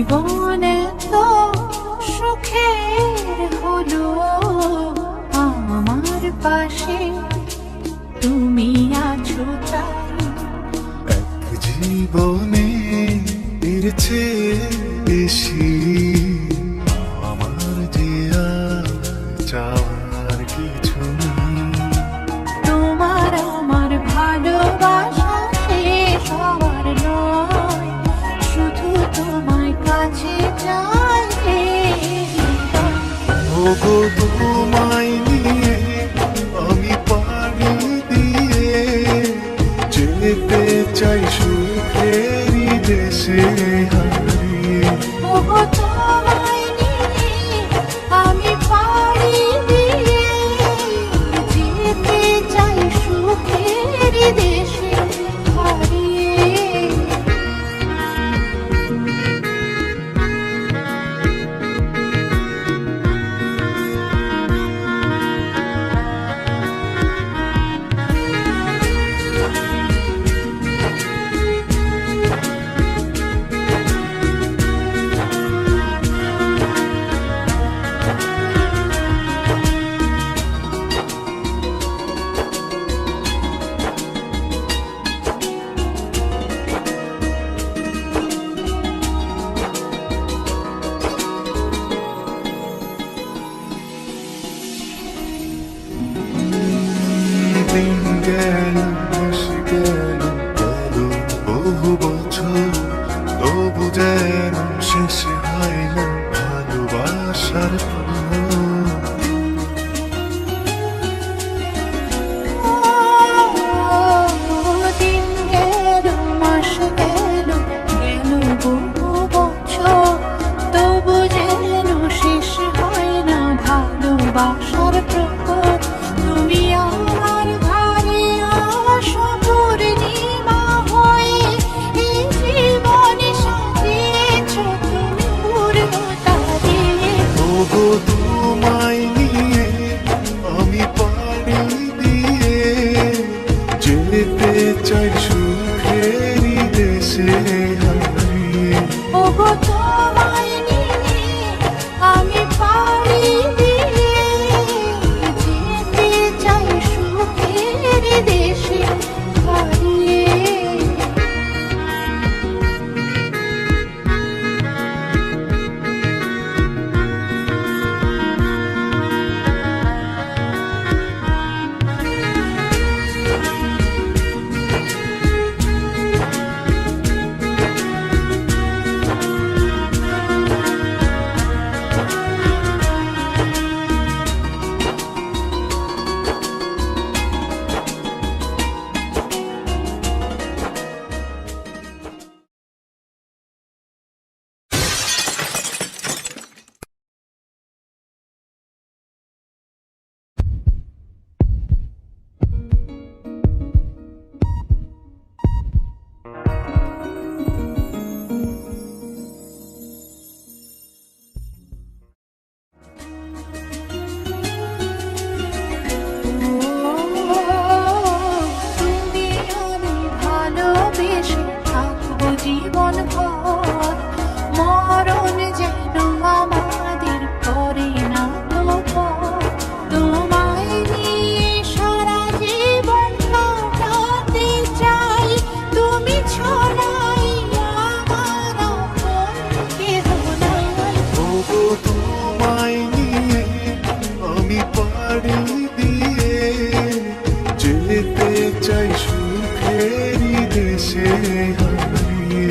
জীবন তো সুখের হলো আমার পাশে। তুমি আছো তাই। এক জীবনে এর চেয়ে বেশি ওগো তোমার Google হারিয়ে ও গো তোমায় দেশে হারিয়ে